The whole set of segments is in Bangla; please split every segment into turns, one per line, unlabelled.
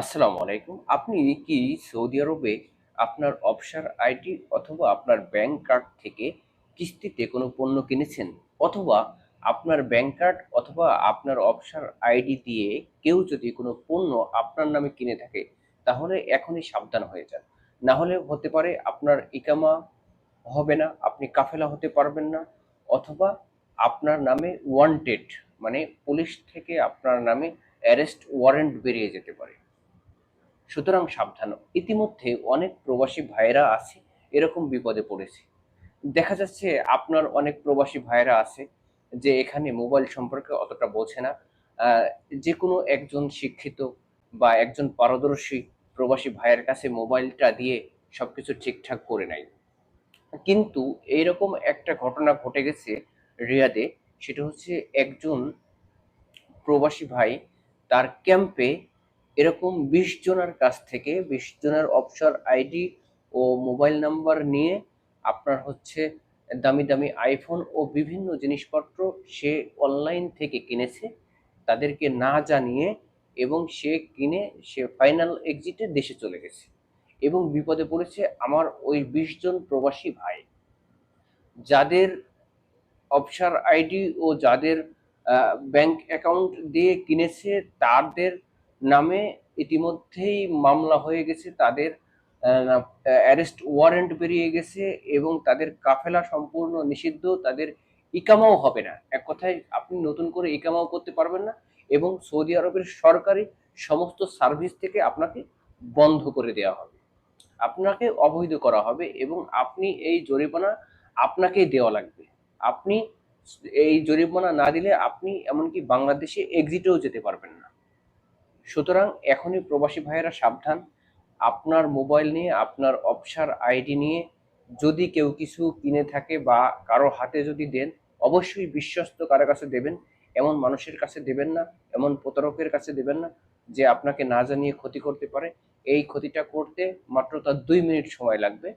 আসসালামু আলাইকুম। আপনি কি সৌদি আরবে আপনার অবসর আইডি অথবা আপনার ব্যাংক কার্ড থেকে কিস্তিতে কোনো পণ্য কিনেছেন? অথবা আপনার ব্যাংক কার্ড অথবা আপনার অবসর আইডি দিয়ে কেউ যদি কোনো পণ্য আপনার নামে কিনে থাকে, তাহলে এখনই সাবধান হয়ে যান। না হলে হতে পারে আপনার ইকামা হবে না, আপনি কাফেলা হতে পারবেন না, অথবা আপনার নামে ওয়ান্টেড মানে পুলিশ থেকে আপনার নামে অ্যারেস্ট ওয়ারেন্ট বেরিয়ে যেতে পারে। সুতরাং সাবধান। ইতিমধ্যে অনেক প্রবাসী ভাইয়েরা আছে, এরকম বিপদে পড়েছে। দেখা যাচ্ছে আপনার অনেক প্রবাসী ভাইয়েরা আছে যে এখানে মোবাইল সম্পর্কে অতটা বোঝে না। যে কোনো একজন শিক্ষিত বা একজন পারদর্শী প্রবাসী ভাইয়ের কাছে মোবাইলটা দিয়ে সব কিছু ঠিকঠাক করে নেয়। কিন্তু এইরকম একটা ঘটনা ঘটে গেছে রিয়াদে, সেটা হচ্ছে একজন প্রবাসী ভাই তার ক্যাম্পে এরকম বিশ জনের কাছ থেকে বিশ জনের অপশন আইডি ও মোবাইল নাম্বার নিয়ে আপনার হচ্ছে দামি দামি আইফোন ও বিভিন্ন জিনিসপত্র সে অনলাইন থেকে কিনেছে। তাদেরকে না জানিয়ে এবং সে কিনে সে ফাইনাল এক্সিটে দেশে চলে গেছে। এবং বিপদে পড়েছে আমার ওই বিশ জন প্রবাসী ভাই। যাদের অবসর আইডি ও যাদের ব্যাংক অ্যাকাউন্ট দিয়ে কিনেছে, তাদের নামে ইতিমধ্যেই মামলা হয়ে গেছে, তাদের অ্যারেস্ট ওয়ারেন্ট বেরিয়ে গেছে এবং তাদের কাফেলা সম্পূর্ণ নিষিদ্ধ, তাদের ইকামাও হবে না। এক কথায়, আপনি নতুন করে ইকামাও করতে পারবেন না এবং সৌদি আরবের সরকারি সমস্ত সার্ভিস থেকে আপনাকে বন্ধ করে দেওয়া হবে। আপনাকে অবৈধ করা হবে এবং আপনি এই জরিমানা আপনাকেই দেওয়া লাগবে। আপনি এই জরিমানা না দিলে আপনি এমনকি বাংলাদেশে এক্সিটেও যেতে পারবেন না। সুতরাং এখনই প্রবাসী ভাইয়েরা সাবধান। আপনার মোবাইল নিয়ে, আপনার অবসর আইডি নিয়ে যদি কেউ কিছু কিনে থাকে বা কারও হাতে যদি দেন, অবশ্যই বিশ্বস্ত কারও কাছে দেবেন। এমন মানুষের কাছে দেবেন না, এমন প্রতারকের কাছে দেবেন না যে আপনাকে না জানিয়ে ক্ষতি করতে পারে। এই ক্ষতিটা করতে মাত্র তার দুই মিনিট সময় লাগবে।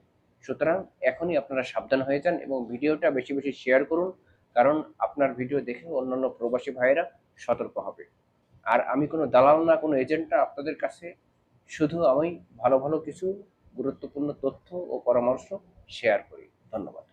সুতরাং এখনই আপনারা সাবধান হয়ে যান এবং ভিডিওটা বেশি বেশি শেয়ার করুন, কারণ আপনার ভিডিও দেখে অন্যান্য প্রবাসী ভাইয়েরা সতর্ক হবে। আর আমি কোনো দালাল না, কোনো এজেন্ট না, আপনাদের কাছে শুধু আমি ভালো ভালো কিছু গুরুত্বপূর্ণ তথ্য ও পরামর্শ শেয়ার করি। ধন্যবাদ।